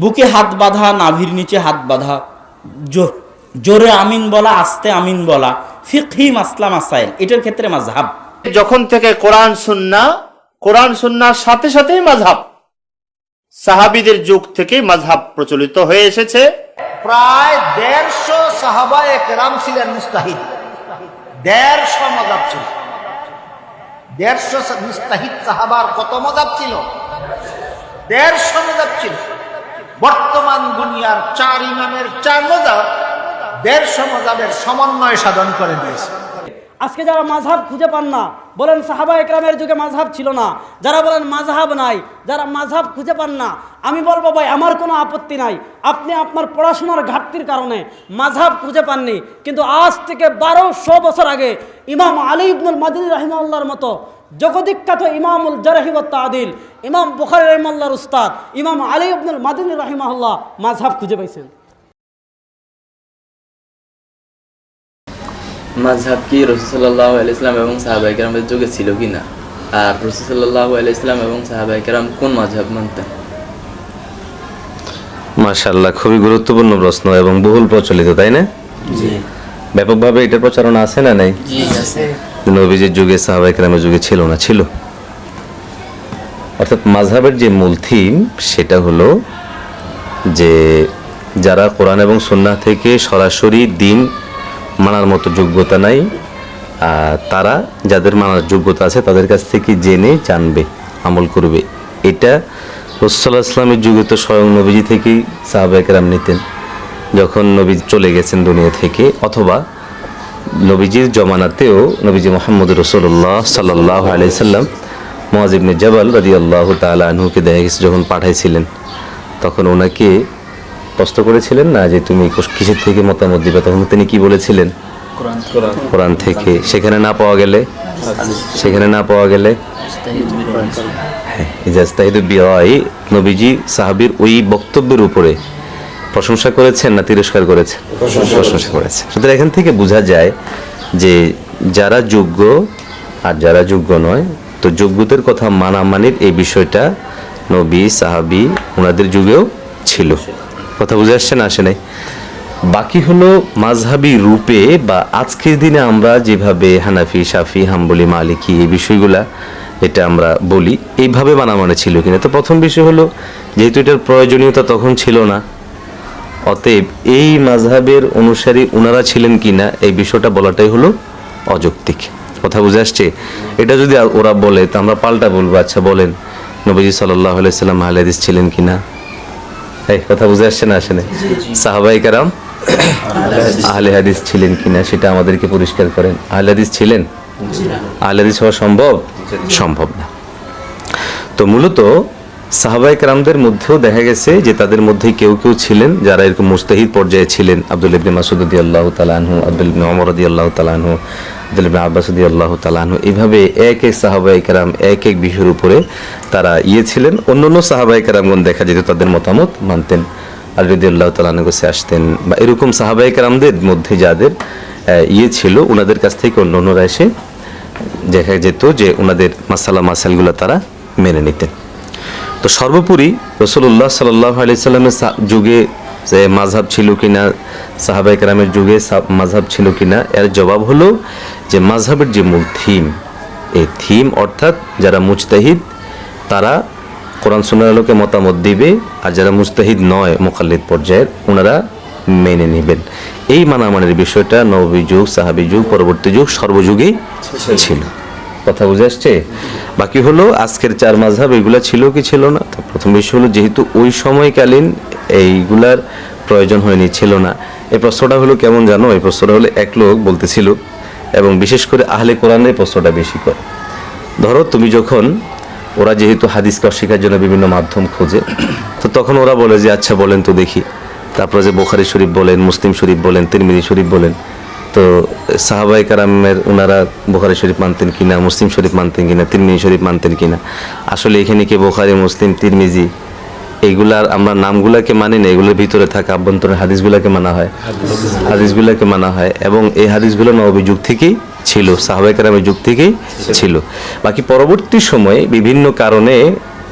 বুকে হাত বাঁধা নাভির নিচে হাত বাঁধা। জোরে আমিন বলা আস্তে আমিন বলা। ফিকহি মাসলা মাসাইল এটার ক্ষেত্রে মাঝহাব যখন থেকে কোরআন সুন্না কোরআন সুন্নার সাথে সাথেই মাঝহাব সাহাবিদের যুগ থেকে মাঝহাব প্রচলিত হয়ে এসেছে। প্রায় দেড়শো সাহাবা একরাম ছিলেন মুস্তাহিদ। দেড়শো মজাব ছিল। দেড়শো মুস্তাহিদ সাহাবার কত মজাব ছিল। দেড়শো মজাব ছিল। বর্তমান দুনিয়ার চার ইমামের চার মজাব দেড়শো মজাবের সমন্বয় সাধন করে দিয়েছে। আজকে যারা মাঝহাব খুঁজে পান না, বলেন সাহাবা একরামের যুগে মাঝহাব ছিল না। যারা বলেন মাঝহাব নাই, যারা মাঝহাব খুঁজে পান না, আমি বলব ভাই, আমার কোনো আপত্তি নাই। আপনি আপনার পড়াশোনার ঘাটতির কারণে মাঝহাব খুঁজে পাননি। কিন্তু আজ থেকে বারোশো বছর আগে ইমাম আলী ইবনুল মাদিনী রাহিমাল্লাহর মতো জগদিখ্যাত ইমামুল জারাহিবত আদিল ইমাম বুখারি রহিমাল্লাহর উস্তাদ ইমাম আলী ইবনুল মাদিনী রাহিমাল্লাহ মাঝহাব খুঁজে পাইছেন। মাঝহাব কি রসুল্লাহ আলাইসলাম এবং সাহাবাই কেরামের যুগে ছিল কি না? আর রসুল্লাহ আলাইসলাম এবং সাহাবাই কেরাম কোন মাঝহাব মানতেন? মাশাল্লাহ খুবই গুরুত্বপূর্ণ প্রশ্ন এবং বহুল প্রচলিত তাই না? ব্যাপকভাবে এটার প্রচারণা আছে না নাই? নবীজির যুগে সাহাবাই কেরামের যুগে ছিল না ছিল। অর্থাৎ মাঝহাবের যে মূল থিম সেটা হলো যে যারা কোরআন এবং সন্না থেকে সরাসরি দিন মানার মতো যোগ্যতা নাই তারা যাদের মানার যোগ্যতা আছে তাদের কাছ থেকে জেনে জানবে আমল করবে। এটা রসুল্লাহ ইসলামের যুগে তো স্বয়ং নবীজি থেকেই সাহাবাহাম নিতেন। যখন নবী চলে গেছেন দুনিয়া থেকে অথবা নবীজির জমানাতেও নবীজি মোহাম্মদ রসুল্লাহ সাল্লাহ আলাইসাল্লাম মহাজিবনে জবাল রাজি আল্লাহ তালা আনহুকে দেখা গেছে যখন পাঠাইছিলেন। তখন ওনাকে প্রশ্ন করেছিলেন না যে তুমি কিসের থেকে মতামত দিবে? তখন তিনি কি বলেছিলেন? কোরআন থেকে। সেখানে না পাওয়া গেলে? সেখানে না পাওয়া গেলে? হ্যাঁ ইজাজতাহিদু বিরাই নবীজি সাহাবীর ওই বক্তব্যের উপরে প্রশংসা করেছেন না তিরস্কার করেছেন? প্রশংসা করেছেন। সুতরাং এখান থেকে বোঝা যায় যে যারা যোগ্য আর যারা যোগ্য নয় তো যোগ্যদের কথা মানামানির এই বিষয়টা নবী সাহাবি ওনাদের যুগেও ছিল। কথা বুঝে আসছে না আসে নাই? বাকি হলো মাঝহাবি রূপে বা আজকের দিনে আমরা যেভাবে হানাফি সাফি হাম্বলি মালিকি এই বিষয়গুলা এটা আমরা বলি এইভাবে মানামানে ছিল কিনা? তো প্রথম বিষয় হলো যেহেতু এটার প্রয়োজনীয়তা তখন ছিল না অতএব এই মাঝহাবের অনুসারী ওনারা ছিলেন কি না এই বিষয়টা বলাটাই হলো অযৌক্তিক। কথা বুঝে আসছে? এটা যদি ওরা বলে তো আমরা পাল্টা বলব। আচ্ছা বলেন নবীজি সাল্লাহ আলাইসাল্লাম আহলাদিস ছিলেন কিনা? এই কথা বুঝে আসছে না আসেনি? সাহাবাই কারাম আহলে হাদিস ছিলেন। কিনা সেটা আমাদেরকে পরিষ্কার করেন। আহলে হাদিস ছিলেন? আহলে হাদিস হওয়া সম্ভব? সম্ভব না। তো মূলত সাহাবাই কারামদের মধ্যেও দেখা গেছে যে তাদের মধ্যে কেউ কেউ ছিলেন, যারা এরকম মুস্তাহিদ পর্যায়ে ছিলেন। আব্দুল ইবনে মাসুদ আল্লাহ তালানহু আব্দুল ইবনে অমর দি আল্লাহ তালানহু আব্দুল ইবনে আব্বাস দি আল্লাহ তালানহু এইভাবে এক এক সাহাবাই কারাম, এক এক বিষয়ের উপরে তারা ইয়ে ছিলেন। অন্য অন্য সাহাবাই কারামগণ দেখা যেত তাদের মতামত মানতেন। আলরদি আল্লাহ তালানহু কাছে আসতেন। বা এরকম সাহাবাই কারামদের মধ্যে যাদের ইয়ে ছিল ওনাদের কাছ থেকে অন্য অন্যরা এসে দেখা যেত যে ওনাদের মাসালা মাসালগুলো তারা মেনে নিতেন। তো সর্বোপরি রসুল্লাহ সাল্লামের যুগে যে মাঝহাব ছিল কিনা সাহাবাই কালামের যুগে মাঝহাব ছিল কিনা, এর জবাব হলো যে মাঝহাবের যে মূল থিম এই থিম অর্থাৎ যারা মুজতাহিদ, তারা কোরআন সুন্নার আলোকে মতামত দিবে, আর যারা মুস্তাহিদ নয় মোকাল্লিদ পর্যায়ের ওনারা মেনে নেবেন। এই মানামানের বিষয়টা নবী যুগ, সাহাবি যুগ, পরবর্তী যুগ সর্বযুগেই ছিল। কথা বুঝে আসছে? বাকি হলো আজকের চার মাঝহাব, এগুলা ছিল কি ছিল না? তো প্রথম বিষয় হলো, যেহেতু ওই সময়কালীন এইগুলার প্রয়োজন হয়নি, ছিল না। এই প্রশ্নটা হলো কেমন জানো? এই প্রশ্নটা হলো এক লোক বলতেছিল, এবং বিশেষ করে আহলে কোরআনের প্রশ্নটা বেশি করে। ধরো তুমি যখন, ওরা যেহেতু হাদিসকে অস্বীকার জন্য বিভিন্ন মাধ্যম খোঁজে, তো তখন ওরা বলে যে আচ্ছা বলেন তো দেখি। তারপরে যে বোখারি শরীফ বলেন, মুসলিম শরীফ বলেন, তিরমিজি শরীফ বলেন তো সাহাবাই কারামের ওনারা বোখারি শরীফ মানতেন কিনা, মুসলিম শরীফ মানতেন কিনা, তিরমিজি শরীফ মানতেন কিনা। আসলে এখানে কি বোখারি, মুসলিম, তিরমিজি? এইগুলার আমরা নামগুলাকে মানি না, এগুলোর ভিতরে থাকা আভ্যন্তরীণ হাদিসগুলাকে মানা হয়। হাদিসগুলাকে মানা হয় এবং এই হাদিসগুলো নবী যুগ থেকেই ছিল সাহাবাই কারামের যুগ থেকেই ছিল। বাকি পরবর্তী সময়ে বিভিন্ন কারণে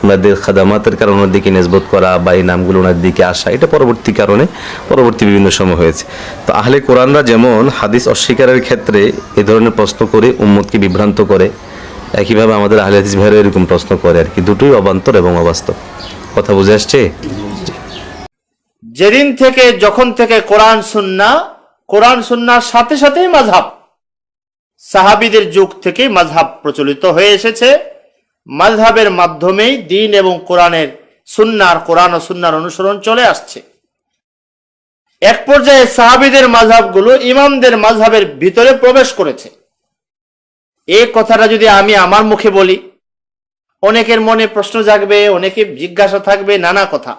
ওনাদের খাদামাতের কারণে ওনার দিকে নেসবত করা বা এই নামগুলো ওনার দিকে আসা, এটা পরবর্তী কারণে পরবর্তী বিভিন্ন সময় হয়েছে। তো আহলে কোরআনরা যেমন হাদিস অস্বীকারের ক্ষেত্রে এ ধরনের প্রশ্ন করে উম্মতকে বিভ্রান্ত করে, একইভাবে আমাদের আহলে হাদিস ভাইয়েরা এরকম প্রশ্ন করে আর কি। দুটোই অবান্তর এবং অবাস্তব। কথা বুঝে আসছে? যেদিন থেকে, যখন থেকে কোরআন সুন্না, কোরআন সুন্নার সাথে সাথেই মাঝহাব সাহাবিদের যুগ থেকে মাঝহাব প্রচলিত হয়ে এসেছে। মাঝহাবের মাধ্যমেই দিন এবং কোরআনের সুন্নার কোরআন ও সুন্নার অনুসরণ চলে আসছে। এক পর্যায়ে সাহাবিদের মাঝহাবগুলো ইমামদের মাঝহাবের ভিতরে প্রবেশ করেছে। এই কথাটা যদি আমি আমার মুখে বলি, অনেকের মনে প্রশ্ন জাগবে, অনেকে জিজ্ঞাসা থাকবে, নানা কথা।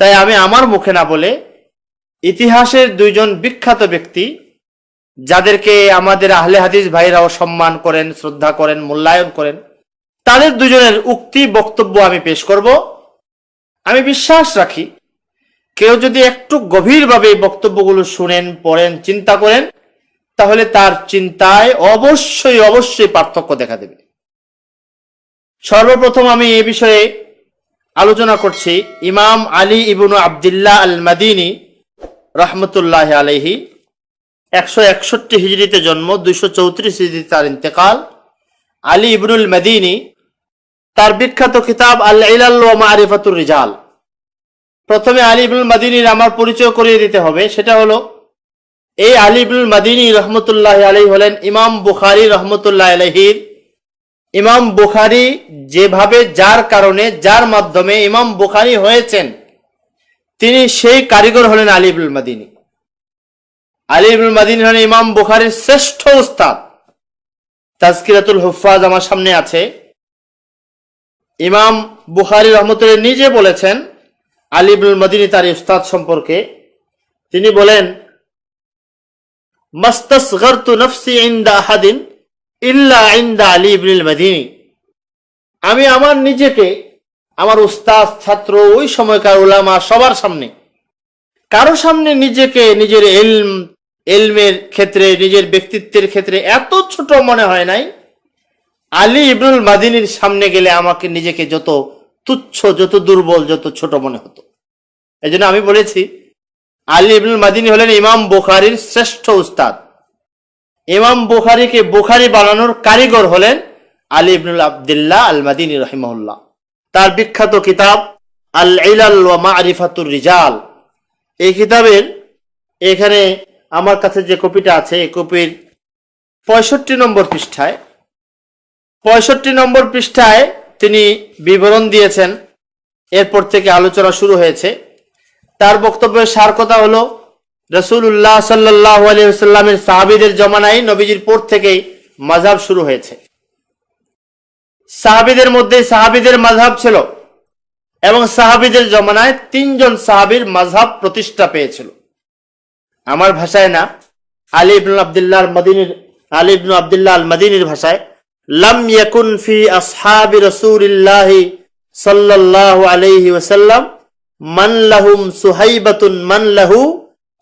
তাই আমি আমার মুখে না বলে ইতিহাসের দুইজন বিখ্যাত ব্যক্তি, যাদেরকে আমাদের আহলে হাদিস ভাইরাও সম্মান করেন, শ্রদ্ধা করেন, মূল্যায়ন করেন তাদের দুজনের উক্তি বক্তব্য আমি পেশ করব। আমি বিশ্বাস রাখি, কেউ যদি একটু গভীরভাবে বক্তব্যগুলো শুনেন, পড়েন, চিন্তা করেন, তাহলে তার চিন্তায় অবশ্যই অবশ্যই পার্থক্য দেখা দেবে। সর্বপ্রথম আমি এ বিষয়ে আলোচনা করছি। ইমাম আলী ইবনু আবদুল্লাহ আল মাদিনী রহমতুল্লাহ আলহি একশো একষট্টি হিজড়িতে জন্ম, দুইশো চৌত্রিশ হিজড়িতে তার ইন্তেকাল। আলী ইবনুল মাদিনী তার বিখ্যাত কিতাব আল ইলাল মারিফাতুর রিজাল। প্রথমে আলী ইবনুল মাদিনীর আমার পরিচয় করিয়ে দিতে হবে। সেটা হলো, এই আলী ইবনুল মাদিনী রহমতুল্লাহ আলহী হলেন ইমাম বুখারি রহমতুল্লাহ আলহির ইমাম বুখারি যেভাবে যার কারণে, যার মাধ্যমে ইমাম বুখারি হয়েছেন, তিনি সেই কারিগর হলেন আলিবুল মাদিনী। আলিবুল মাদিনী হলেন ইমাম বুখারির শ্রেষ্ঠ উস্তাদ। তাজকিরাতুল হুফাজ আমার সামনে আছে। ইমাম বুখারি রহমতুল্লাহ নিজে বলেছেন আলিবুল মাদিনী তার উস্তাদ সম্পর্কে। তিনি বলেন, মাস্তাসগারতু নফসি ইনদা আহাদিন ইল্লা ইন্দা আলী ইবনুল মাদিনী। আমি আমার নিজেকে, আমার উস্তাদ, ছাত্র, ওই সময়কার উলামা সবার সামনে, কারও সামনে নিজেকে, নিজের এলম এলমের ক্ষেত্রে, নিজের ব্যক্তিত্বের ক্ষেত্রে এত ছোট মনে হয় নাই আলী ইবনুল মাদিনীর সামনে গেলে আমাকে নিজেকে যত তুচ্ছ, যত দুর্বল, যত ছোট মনে হতো। এই জন্য আমি বলেছি, আলী ইবনুল মাদিনী হলেন ইমাম বুখারির শ্রেষ্ঠ উস্তাদ। ইমাম বুখারিকে বুখারি বানানোর কারিগর হলেন আলী ইবনুল আবদুল্লাহ আল মাদিনী রহিমউল্লাহ তার বিখ্যাত কিতাব আল ইলাল ওয়া মারিফাতুর রিজাল। এই কিতাবের এখানে আমার কাছে যে কপিটা আছে, এই কপির পঁয়ষট্টি নম্বর পৃষ্ঠায় পঁয়ষট্টি নম্বর পৃষ্ঠায় তিনি বিবরণ দিয়েছেন। এরপর থেকে আলোচনা শুরু হয়েছে। তার বক্তব্যের সার কথা হলো রসুল্লাহ সাল্লাহ আলিয়াল্লামের সাহাবিদের জমানায় নবীজির পর থেকেই মাঝাব শুরু হয়েছে। সাহাবিদের মধ্যে সাহাবিদের মাঝাব ছিল এবং সাহাবিদের জমানায় তিনজন সাহাবির মাঝাব প্রতিষ্ঠা পেয়েছিল। আমার ভাষায় না, আলী ইবনুল আবদুল্লাহ মদিনীর আলী ইবনু আবদুল্লাহ আল মদিনীর ভাষায় লাম ইয়াকুন ফি আসহাবি রাসূলিল্লাহি সাল্লাল্লাহু আলাইহি ওয়াসাল্লাম মান লাহুম সুহাইবাতুন মান লাহু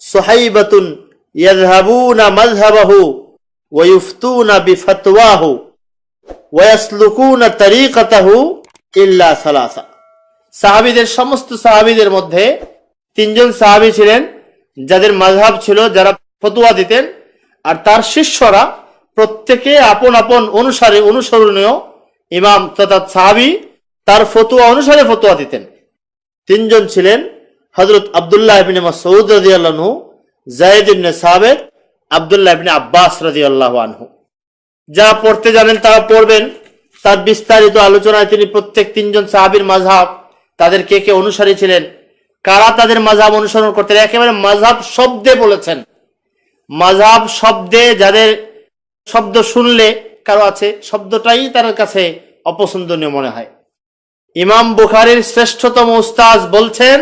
সুহাইবাতুন ইয়াযহাবুনা মাযহাবাহু ওয়া ইফতুনা বিফতওয়াহু ওয়া ইয়াসলুকুনা তরিকাতাহু ইল্লা সালাসা। সমস্ত সাহাবীদের মধ্যে তিনজন সাহাবী ছিলেন, যাদের মাযহাব ছিল যারা ফতোয়া দিতেন, আর তার শিষ্যরা প্রত্যেকে আপন আপন অনুসারে অনুসরণীয় ইমাম তথা সাহাবী তার ফতুয়া অনুসারে ফতুয়া দিতেন। তিনজন ছিলেন হজরত আবদুল্লাহ ইবিন মাসউদ রাদিয়াল্লাহু জায়েদ ইবনে সাবের আবদুল্লাহ ইবনে আব্বাস রাদিয়াল্লাহু আনহু। যারা পড়তে জানেন তারা পড়বেন। তার বিস্তারিত আলোচনায় তিনি প্রত্যেক তিনজন সাহাবীর মাঝহাব তাদের কে কে অনুসারী ছিলেন, কারা তাদের মাঝহাব অনুসরণ করতেন, একেবারে মাঝহাব শব্দে বলেছেন। মাঝহাব শব্দে যাদের শব্দ শুনলে কারও আছে, শব্দটাই তার কাছে অপছন্দনীয় মনে হয়। ইমাম বুখারির শ্রেষ্ঠতম উস্তাজ বলছেন,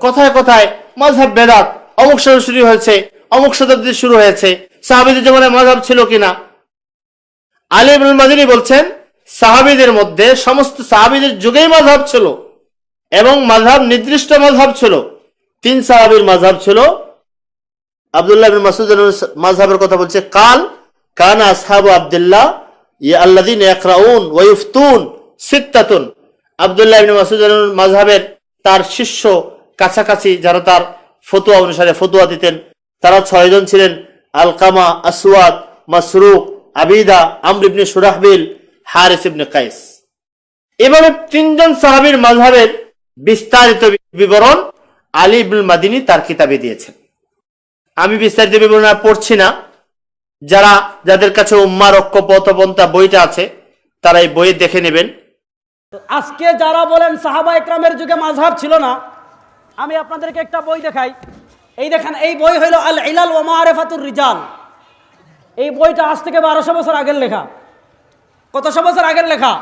কথায় কথায় মাঝহাব বেদাত অমুক শুরু হয়েছে, অমুক শতাব্দী শুরু হয়েছে, সাহাবিদের জীবনে মাঝহাব ছিল কিনা? আলী ইবনুল মাদিনী বলছেন, সাহাবিদের মধ্যে সমস্ত সাহাবিদের যুগেই মাঝহাব ছিল এবং মাঝহাব নির্দিষ্ট মাঝহাব ছিল। তিন সাহাবির মাঝহাব ছিল, আব্দুল্লাহ মাসুদ মাযহাবের কথা বলছে, কাল কানা আসহাবু আব্দুল্লাহ ইয়া আল্লাযিনা ইয়াকরাউন ওয়া ইফতুন সিত্তাতুন। আবদুল্লাহ ইবনে মাসুদ মাঝহাবের তার শিষ্য কাছাকাছি যারা তার ফতুয়া অনুসারে ফতুয়া দিতেন, তারা ছয়জন ছিলেন। Alqama, Aswad, Masruq, Abida, Amr ibn Shurahbil, Harith ibn Qais. এভাবে তিনজন সাহাবীর মাঝহাবের বিস্তারিত বিবরণ আলী ইবনুল মাদিনী তার কিতাবে দিয়েছেন। আমি বিস্তারিত বিবরণ পড়ছি না। যারা যাদের কাছে উম্মার ঐক্য বইটা আছে, তারা এই বই দেখে নেবেন। আজকে যারা বলেন সাহাবা একরামের যুগে মাঝহাব ছিল না, আমি আপনাদেরকে একটা বই দেখাই। এই দেখেন, এই বই হইল আল ইলাল ওয়া মারেফাতুর রিজাল। এই বইটা আজ থেকে বারোশো বছর আগের লেখা। কতশো বছর আগের লেখা?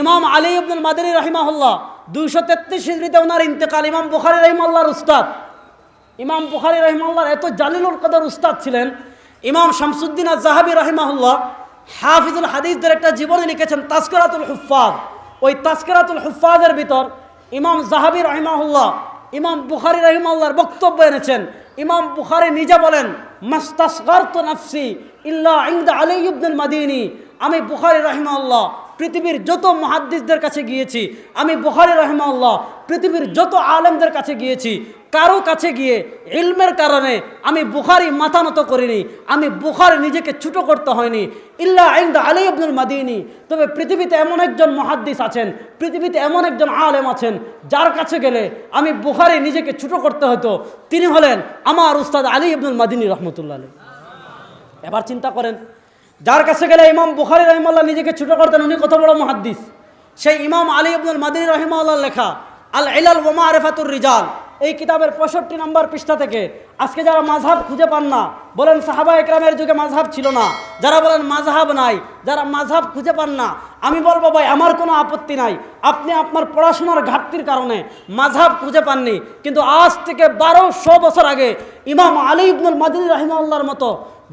ইমাম আলী ইবনুল মাদিনী রহিমাহুল্লাহ, দুইশো তেত্রিশ হিজড়িতে ওনার ইন্তেকাল। ইমাম বুখারি রহিমাল্লাহর উস্তাদ। ইমাম বুখারি রহিমাল্লাহর এত জালিলুল কদর উস্তাদ ছিলেন ইমাম শামসুদ্দিন আজ জাহাবি রহিমাহুল্লাহ হাফিজুল হাদিসদের একটা জীবনী লিখেছেন তাস্করাতুল হুফাজ ওই তাস্করাতুল হুফাজের ভিতর ইমাম জাহাবি রহিমাহুল্লাহ, ইমাম বুখারি রহিমাল্লাহর বক্তব্য এনেছেন। ইমাম বুখারি নিজে বলেন মাস্তাসগার তো নাফসি ইল্লা ইংদা আলী ইবনুল মাদিনী। আমি বুখারি রহিমাল্লাহ পৃথিবীর যত মহাদ্দিসদের কাছে গিয়েছি, আমি বুখারি রহমাল্লাহ পৃথিবীর যত আলেমদের কাছে গিয়েছি কারও কাছে গিয়ে ইলমের কারণে আমি বুখারি মাথা নত করিনি, আমি বুখারি নিজেকে ছুটো করতে হয়নি। ইল্লা আইন্দা আলী আব্দুল মাদিনী। তবে পৃথিবীতে এমন একজন মহাদ্দিস আছেন, পৃথিবীতে এমন একজন আলেম আছেন, যার কাছে গেলে আমি বুখারি নিজেকে ছুটো করতে হতো। তিনি হলেন আমার উস্তাদ আলী আব্দুল মাদিনী রহমতুল্লাহ এবার চিন্তা করেন, যার কাছে গেলে ইমাম বুখারি রহিমাল্লাহ নিজেকে ছোট করতেন, উনি কত বড় মহাদ্দিস? সেই ইমাম আলী আব্দুল মাদিনী রহিমাল্লাহ লেখা আল ইলাল ওমা আরেফাতুর রিজাল। এই কিতাবের পঁয়ষট্টি নম্বর পৃষ্ঠা থেকে, আজকে যারা মাঝহাব খুঁজে পান না, বলেন সাহাবা একরামের যুগে মাঝহাব ছিল না। যারা বলেন মাঝহাব নাই, যারা মাঝহাব খুঁজে পান না, আমি বলব ভাই, আমার কোনো আপত্তি নাই। আপনি আপনার পড়াশোনার ঘাটতির কারণে মাঝহাব খুঁজে পাননি, কিন্তু আজ থেকে বারোশো বছর আগে ইমাম আলী ইবনুল মাদিনী রহিমাল্লাহর মতো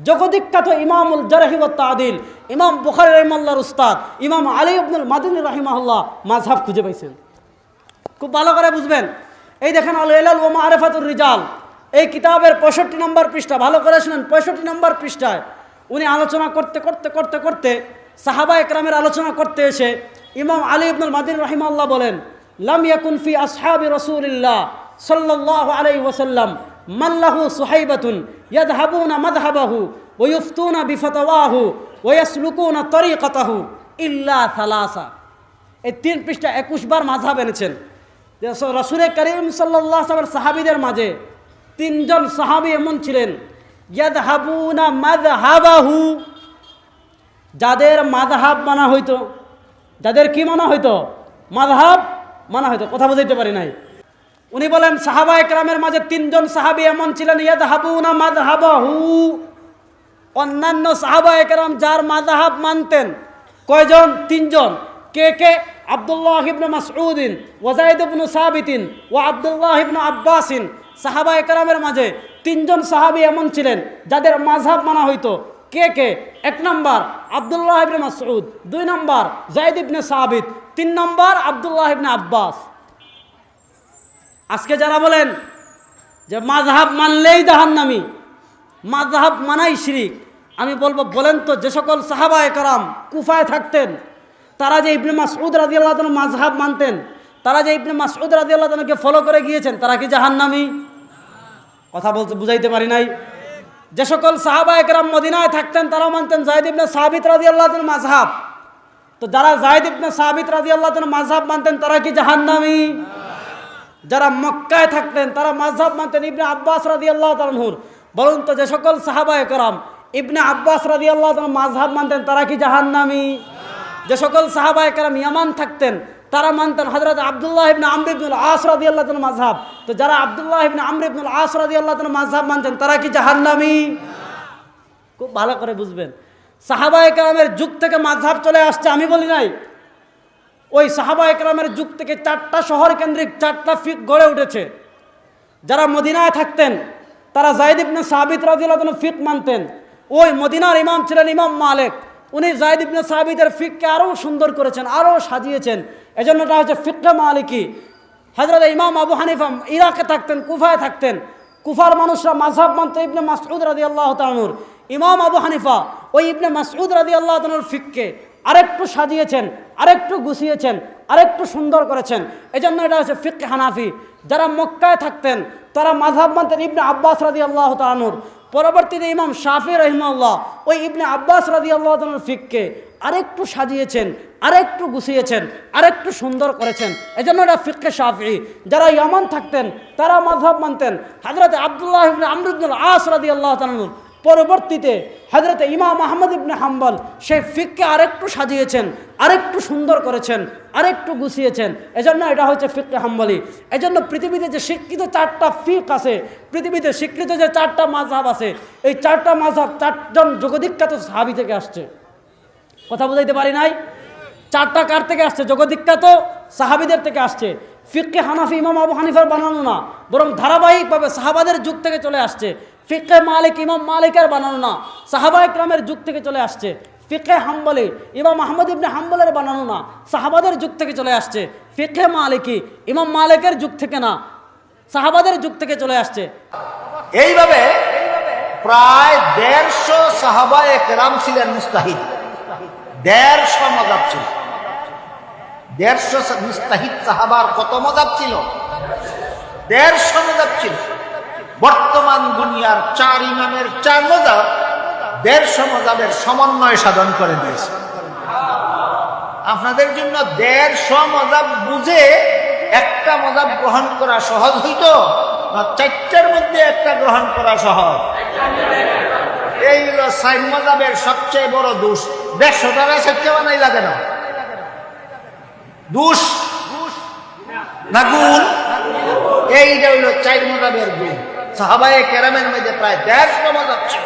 জগদিখ্যাত ইমামুল জারাহি ওয়া তাদিল, ইমাম বুখারি রহিমাল্লাহর উস্তাদ, ইমাম আলী আব্দুল মাদিনী রহিমাহুল্লাহ মাঝহাব খুঁজে পাইছেন। খুব ভালো করে বুঝবেন। এই দেখেন, আল এলাল ওমা আরেফাতুর রিজাল। এই কিতাবের পঁয়ষট্টি নম্বর পৃষ্ঠা, ভালো করে শুনেন, পঁয়ষট্টি নম্বর পৃষ্ঠায় উনি আলোচনা করতে করতে করতে করতে, সাহাবা একরামের আলোচনা করতে এসে ইমাম আলী ইবনুল মাদিন রহিমাল্লাহ বলেন, লাম ইয়াকুন ফি আসহাবি রসুলিল্লাহ সাল্লাল্লাহু আলাইহি ওয়াসাল্লাম মাল্লাহু সোহাইবাতুন না সুহাইবাতুন ইয়াদহাবুনা মাযহাবাহু ওয়া ইফতুনা বিফতাওয়াহু ওয়া ইয়াসলুকুনা তরিকাতাহু ইল্লা থালাসা এই তিন পৃষ্ঠা একুশ বার মাঝহাব এনেছেন। যে রসুল করিম সাল্লাহ সাহাবিদের মাঝে তিনজন সাহাবি এমন ছিলেন ইয়াদহাবুনা মাযহাবাহু। যাদের মাযহাব মানা হইতো, যাদের কি মানা হইতো? মাযহাব মানা হইতো, কথা বুঝাইতে পারি নাই। উনি বলেন, সাহাবা একরামের মাঝে তিনজন সাহাবি এমন ছিলেন ইয়াদহাবুনা মাযহাবাহু। অন্যান্য সাহাবা একরাম যার মাযহাব মানতেন, কয়জন? তিনজন। কে কে? আব্দুল্লাহ ইবনে মাসউদিন, ওয়াজাইদ ইবনে সাবিতিন ও আব্দুল্লাহ ইবনে আব্বাসিন সাহাবা একরামের মাঝে তিনজন সাহাবী এমন ছিলেন যাদের মাযহাব মানা হইতো। কে কে? এক নম্বর আব্দুল্লাহ ইবনে মাসউদ, দুই নম্বর জাইদ ইবনে সাবিত, তিন নম্বর আব্দুল্লাহ ইবনে আব্বাস। আজকে যারা বলেন যে মাযহাব মানলেই জাহান্নামী, মাযহাব মানাই শিরিক, আমি বলব বলেন তো যে সকল সাহাবা একরাম কুফায় থাকতেন তারা যে ইবনে মাসউদ রাদিয়াল্লাহু তাআলা মাযহাব মানতেন, তারা যে ইবনে মাসউদ রাদিয়াল্লাহু তাআলাকে ফলো করে গিয়েছেন, তারা কি জাহান্নামী? কথা বলতে বুঝাইতে পারি নাই। যে সকল সাহাবা একরাম মদিনায় থাকতেন তারা মানতেন জায়দ ইবনে সাবিত রাদিয়াল্লাহু তাআলা মাযহাব। তো যারা জায়দ ইবনে সাবিত রাদিয়াল্লাহু তাআলা মাযহাব মানতেন, তারা কি জাহান্নামী? যারা মক্কায় থাকতেন, তারা মাযহাব মানতেন ইবনে আব্বাস রাদিয়াল্লাহু তাআলাহুর বলুন তো যে সকল সাহাবা একরাম ইবনে আব্বাস রাদিয়াল্লাহু তাআলা মাযহাব মানতেন, তারা কি জাহান্নামী? যে সকল সাহাবা একরাম ইয়ামান থাকতেন, তারা মানতেন হযরত আবদুল্লাহ ইবনে আমর ইবনুল আস রাদিয়াল্লাহু তাআলা মাযহাব। তো যারা আবদুল্লাহ ইবনে আমর ইবনুল আস রাদিয়াল্লাহু তাআলা মাযহাব মানতেন, তারা কি জাহান্নামী? খুব ভালো করে বুঝবেন। সাহাবা একরামের যুগ থেকে মাযহাব চলে আসছে, আমি বলি নাই। ওই সাহাবা একরামের যুগ থেকে চারটা শহর কেন্দ্রিক, চারটা ফিক গড়ে উঠেছে। যারা মদিনায় থাকতেন, তারা জায়দ ইবনে সাবিত রাজিউল্লাহ ফিক মানতেন। ওই মদিনার ইমাম ছিলেন ইমাম মালিক। উনি জায়দ ইবনে সাবিতের ফিককে আরও সুন্দর করেছেন আরও সাজিয়েছেন। এজন্য এটা হচ্ছে ফিককে মালিকি। হজরত ইমাম আবু হানিফা ইরাকে থাকতেন, কুফায় থাকতেন। কুফার মানুষরা মাঝহাব মানত ইবনে মাসউদ রাদি আল্লাহ তানুর ইমাম আবু হানিফা ওই ইবনে মাসউদ রাদি আল্লাহ তানুর ফিককে আরেকটু সাজিয়েছেন, আরেকটু গুছিয়েছেন, আরেকটু সুন্দর করেছেন। এজন্য এটা হচ্ছে ফিক হানাফি। যারা মক্কায় থাকতেন, তারা মাঝহাব মানতেন ইবনে আব্বাস রাদি আল্লাহ তানুর পরবর্তীতে ইমাম শাফি রহিমাল্লাহ ওই ইবনে আব্বাস রাজি আল্লাহ ফিককে আরেকটু সাজিয়েছেন, আরেকটু গুছিয়েছেন, আরেকটু সুন্দর করেছেন। এজন্য এটা ফিককে শাফি। যারা ইয়ামান থাকতেন, তারা মাধব মানতেন। হাজরত আবদুল্লাহ আমরুদ্দুল আস রাজি আল্লাহ পরবর্তীতে হজরত ইমাম আহমদ ইবনে হাম্বল সেই ফিককে আরেকটু সাজিয়েছেন, আরেকটু সুন্দর করেছেন, আরেকটু গুছিয়েছেন। এজন্য এটা হচ্ছে ফিককে হাম্বলি। এজন্য পৃথিবীতে যে শিক্ষিত চারটা ফিক আছে, পৃথিবীতে স্বীকৃত যে চারটা মাঝহাব আছে, এই চারটা মাঝহাব চারজন জগদীক্ষাত সাহাবি থেকে আসছে। কথা বুঝাইতে পারি নাই? চারটা কার থেকে আসছে? জগদীক্ষাত সাহাবিদের থেকে আসছে। ফিককে হানাফি ইমাম আবু হানিফার বানানো না, বরং ধারাবাহিকভাবে সাহাবাদের যুগ থেকে চলে আসছে। ফিক্কে মালিক, ইমাম মালিকের বানানো না। সাহাবা ইকরামের যুগ থেকে চলে আসছে। ফিকে হাম্বলি, ইমাম আহমদ ইবনে হাম্বলের বানানো না। সাহাবাদের যুগ থেকে চলে আসছে। ফিকে মালিকি, ইমাম মালিকের যুগ থেকে না। সাহাবাদের যুগ থেকে চলে আসছে। এইভাবে প্রায় দেড়শো সাহাবা একরাম ছিলেন মুস্তাহিদ। দেড়শো মজাব ছিল। দেড়শো মুস্তাহিদ সাহাবার কত মজাব ছিল? দেড়শো মজাব ছিল। বর্তমান দুনিয়ার চার ইমামের চার মজাব দেড়শো মজাবের সমন্বয় সাধন করে দিয়েছে। আপনাদের জন্য দেড়শো মজাব বুঝে একটা মজাব গ্রহণ করা সহজ হইত চারটার মধ্যে একটা গ্রহণ করা সহজ? এই হলো সাইন মজাবের সবচেয়ে বড় দোষ। দেড়শো টাকা চারটে বানাই লাগে না। দোষ না গুণ? এইটা হইল চার মজাবের গুণ। সাহাবায়ে কেরামের মধ্যে প্রায় দেড়শো মজাব ছিল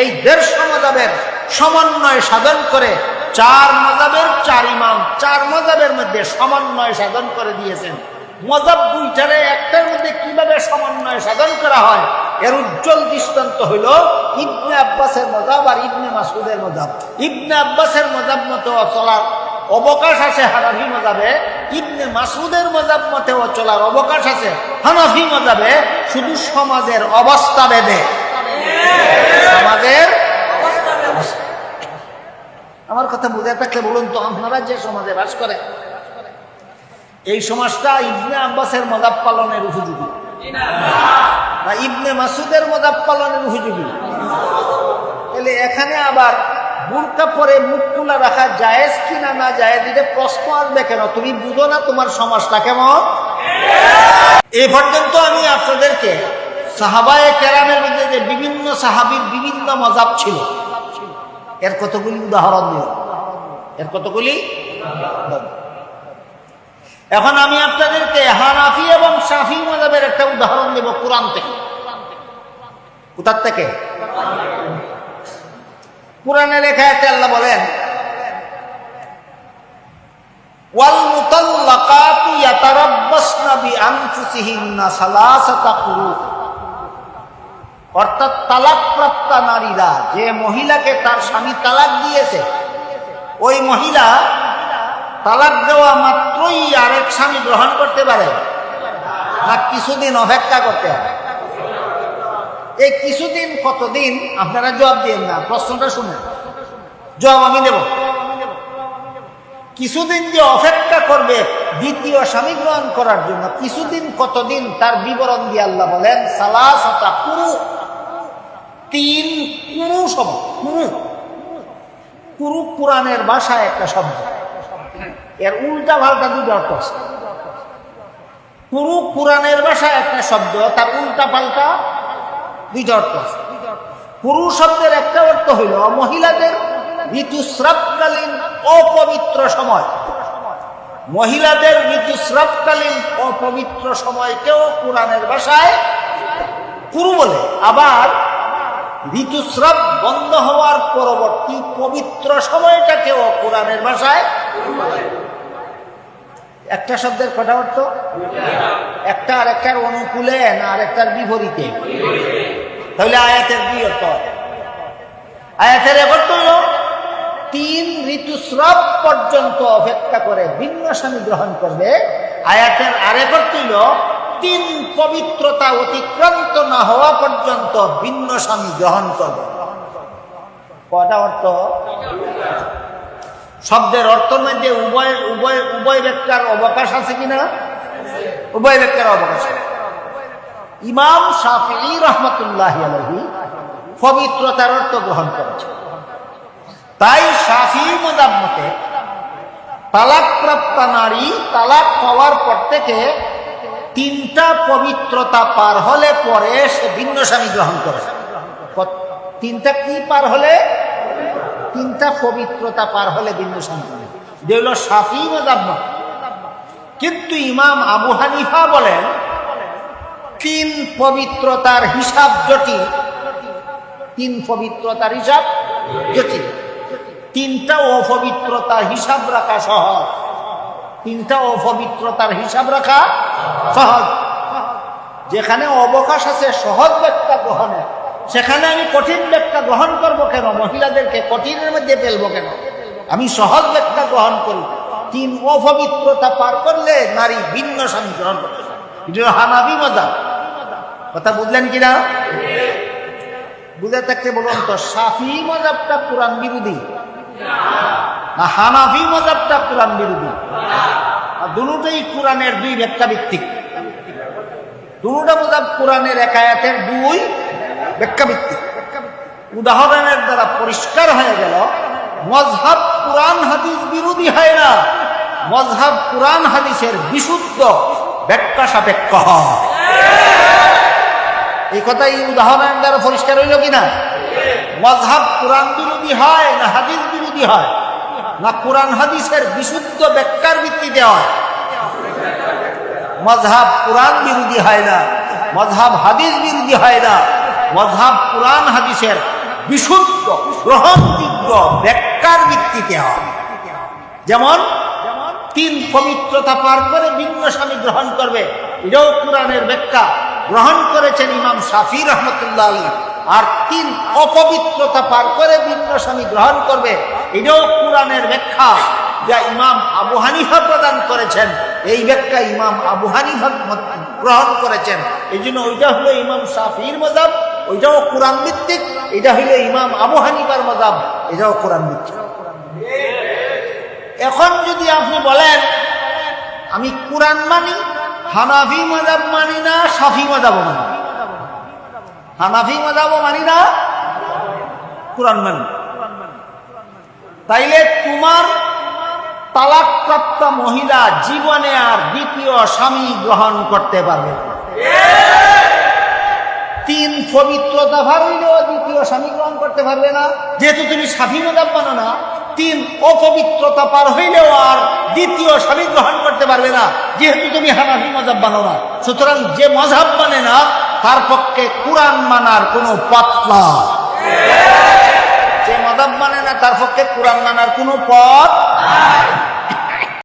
এই দেড়শো মজাবের সমন্বয় সাধন করে চার মজাবের চার ইমাম চার মজাবের মধ্যে সমন্বয় সাধন করে দিয়েছেন। মজাব দুইটারে একটার মধ্যে কীভাবে সমন্বয় সাধন করা হয়, এর উজ্জ্বল দৃষ্টান্ত হইল ইবনে আব্বাসের মজাব আর ইবনে মাসুদের মজাব। ইবনে আব্বাসের মজাব মতো চলার অবকাশ আছে, হানাফি মজাবে। ইবনে মাসুদের মজাব মতেও চলার অবকাশ আছে, হানাফি মজাবে। শুধু সমাজের অবস্থা বেঁধে সমাজের আমার কথা বুঝে থাকলে বলুন তো, আপনারা যে সমাজে বাস করে, এই সমাজটা ইবনে আব্বাসের মজাব পালনের উপযোগী? না, ইবনে মাসুদের মজাব পালনের উপযোগী? তাহলে এখানে আবার বুরকা পরে মুখ খোলা রাখা জায়েজ কিনা না জায়েজ, এটা প্রশ্ন আসবে কেন? তুমি বুঝো না তোমার সমাজটা কেমন? এই পর্যন্ত আমি আপনাদেরকে সাহাবায় কেরামের মধ্যে যে বিভিন্ন সাহাবির বিভিন্ন মজাব ছিল। এর কতগুলি উদাহরণ দিল এর কতগুলি? এখন আমি আপনাদেরকে হানাফি এবং সাফি মজাবের একটা উদাহরণ দেব কোরআন থেকে। কোথার থেকে? কোরআনে লেখা আছে, আল্লাহ বলেন অর্থাৎ নারীরা, যে মহিলাকে তার স্বামী তালাক দিয়েছে, ওই মহিলা তালাক দেওয়া মাত্রই আরেক স্বামী গ্রহণ করতে পারে, না কিছুদিন অপেক্ষা করতে হবে? এই কিছুদিন, কতদিন? আপনারা জবাব দিন না, প্রশ্নটা শুনেন। জবাব আমি দেব। কিছুদিন যে অপেক্ষা করবে দ্বিতীয় স্বামী গ্রহণ করার জন্য, কিছুদিন, কতদিন তার বিবরণ দিয়ে আল্লাহ বলেন, সালাসতা পুরু তিন কুরু শব্দ। কুরু। কুরু কোরআনের ভাষায় একটা শব্দ। এর উল্টা পাল্টা দুটো অর্থ আছে। কুরু কোরআনের ভাষায় একটা শব্দ, তার উল্টা পাল্টা দুইটা অর্থ আছে পুরু শব্দের একটা অর্থ হইল মহিলাদের ঋতুস্রাবকালীন অপবিত্র সময়। মহিলাদের ঋতুস্রাবকালীন অপবিত্র সময়কেও কোরআনের ভাষায় পুরু বলে। আবার ঋতুস্রাব বন্ধ হওয়ার পরবর্তী পবিত্র সময়টাকেও কোরআনের ভাষায় একটা শব্দের কটা অর্থ? একটা আর একটার অনুকূলে, না আর একটার বিপরীতে। তাহলে আয়াতের দুই অর্থ আয়াতের এক অর্থ হলো, তিন ঋতুস্রাব পর্যন্ত অপেক্ষা করে ভিন্ন স্বামী গ্রহণ করবে। আয়াতের আরেক অর্থ হইল তিন পবিত্রতা অতিক্রান্ত না হওয়া পর্যন্ত ভিন্ন স্বামী গ্রহণ করবে। কটা অর্থ? শব্দের অর্থের মধ্যে উভয় উভয় উভয় ব্যক্তির অবকাশ আছে কিনা? উভয় ব্যক্তির অবকাশ ইমাম শাফি রহমতুল্লাহ আলহী পবিত্রতার অর্থ গ্রহণ করেছে তাই শাফি মদাব মতে তালাক প্রাপ্তা নারী তালাক পাওয়ার পর থেকে তিনটা পবিত্রতা পার হলে পরে সে ভিন্ন স্বামী গ্রহণ করে। তিনটা কি পার হলে? তিনটা পবিত্রতা পার হলে ভিন্ন স্বামী গ্রহণ করে। যে হলো শাফি মদাব মতে কিন্তু ইমাম আবু হানিফা বলেন, তিন পবিত্রতার হিসাব জটিল। তিন পবিত্রতার হিসাব জটিল। তিনটা অপবিত্রতার হিসাব রাখা সহজ। তিনটা অপবিত্রতার হিসাব রাখা সহজ। যেখানে অবকাশ আছে, সহজ ব্যাখ্যা গ্রহণে সেখানে আমি কঠিন ব্যাখ্যা গ্রহণ করব কেন? মহিলাদেরকে কঠিনের মধ্যে ফেলব কেন? আমি সহজ ব্যাখ্যা গ্রহণ করি তিন, অপবিত্রতা পার করলে নারী ভিন্ন স্বামী গ্রহণ করতে হানাবি মজা কথা বুঝলেন কিনা? বুঝে থাকতে বলুন তো, সাফি মজাবটা কোরআন বিরোধী? না, হানাফি মজাবটা কোরআন বিরোধী? দুটোই কোরআনের দুই ব্যাখ্যা ভিত্তিক দুটা মজাব কোরআনের একায়াতের দুই ব্যাখ্যা ভিত্তিক উদাহরণের দ্বারা পরিষ্কার হয়ে গেল, মজহাব কোরআন হাদিস বিরোধী হয় না। মজহাব কোরআন হাদিসের বিশুদ্ধ ব্যাখ্যা সাপেক্ষ এই কথা এই উদাহরণের দ্বারা পরিষ্কার হইল কিনা? মজহাব কোরআন বিরোধী হয় না হাদিস বিরোধী হয়? না কোরআন হাদিসের বিশুদ্ধ ব্যাখ্যার ভিত্তিতে হয়? মজহাব কোরআন বিরোধী হয় না, মজহাব হাদিস বিরোধী হয় না। মজহাব কোরআন হাদিসের বিশুদ্ধ, গ্রহণযোগ্য ব্যাখ্যার ভিত্তিতে হয়। যেমন, তিন পবিত্রতা পার করে ভিন্ন স্বামী গ্রহণ করবে, এটাও কোরআনের ব্যাখ্যা। গ্রহণ করেছেন ইমাম শাফি রহমতুল্লাহ আলী আর তিন অপবিত্রতা পার করে ভিন্ন স্বামী গ্রহণ করবে, এটাও কোরআনের ব্যাখ্যা যা ইমাম আবু হানিফা প্রদান করেছেন। এই ব্যাখ্যা ইমাম আবু হানিফা গ্রহণ করেছেন। এই জন্য ওইটা হলো ইমাম শাফির মজাব ওইটাও কোরআন ভিত্তিক, এটা হলো ইমাম আবু হানিফার মজাব, এটাও কোরআন ভিত্তিক। এখন যদি আপনি বলেন, আমি কোরআন মানি, হানাফি মজাব মানি না, সাফি মজাবও মানি হানাফি মজাবও মানি না, কোরআন মানি তাইলে তোমার তালাকপ্রাপ্ত মহিলা জীবনে আর দ্বিতীয় স্বামী গ্রহণ করতে পারবে না। তিন পবিত্রতা ভার হইলেও দ্বিতীয় স্বামী গ্রহণ করতে পারবে না। যেহেতু তুমি মজাব মানো না, তিন অপবিত্রতা পার হইলেও আর দ্বিতীয় স্বামী গ্রহণ করতে পারবে না। যেহেতু তুমি হানাফি মজাব মানো না, সুতরাং যে মজাব মানে না, তার পক্ষে কোরআন মানার কোনো পাতলা যে মজাব মানে না, তার পক্ষে কোরআন মানার কোনো পথ